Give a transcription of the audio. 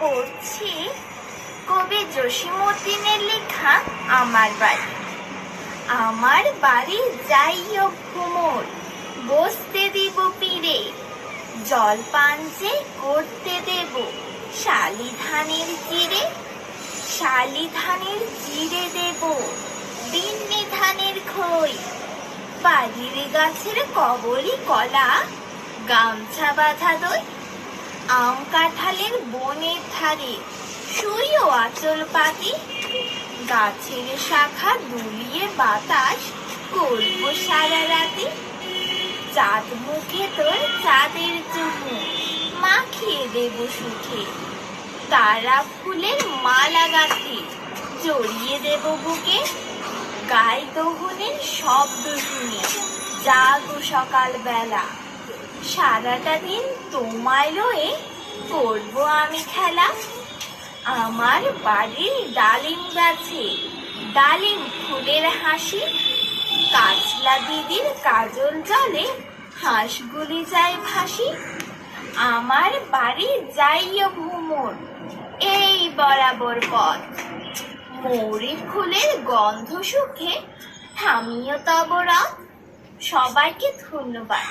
পড়ছি কবি জসীমউদ্দিনের লেখা আমার বাড়ি। আমার বাড়ি যাইও ভ্রমর বসতে দিব পীরে জল পাঞ্চে করতে দেব শালি ধানের চিড়ে শালি ধানের চিড়ে দেব বিন্নি ধানের খই বাড়ির গাছের কবলি কলা, গামছা বাঁধা দই আম কাঁঠালের বনের ধারে শুইও আচল পাতি গাছের শাখা দুলিয়ে বাতাস করব সারা রাতে। চাঁদ মুখে তোর চাঁদের চুমু মাখিয়ে দেব সুখে। তারা ফুলের মালা গাঁথি জড়িয়ে দেব বুকে। গাই দোহনের শব্দ শুনে জাগো সকাল বেলা সারাটা দিন তোমায় লয়ে করব আমি খেলা। আমার বাড়ির ডালিম গাছে ডালিম ফুলের হাসি, কাচলা দিদির কাজল জলে হাঁসগুলি যায় ভাসি। আমার বাড়ি যাইও ভ্রমণ এই বরাবর পথ। মৌরি ফুলের গন্ধ সুখে থামিও তব রথ। সবাইকে ধন্যবাদ।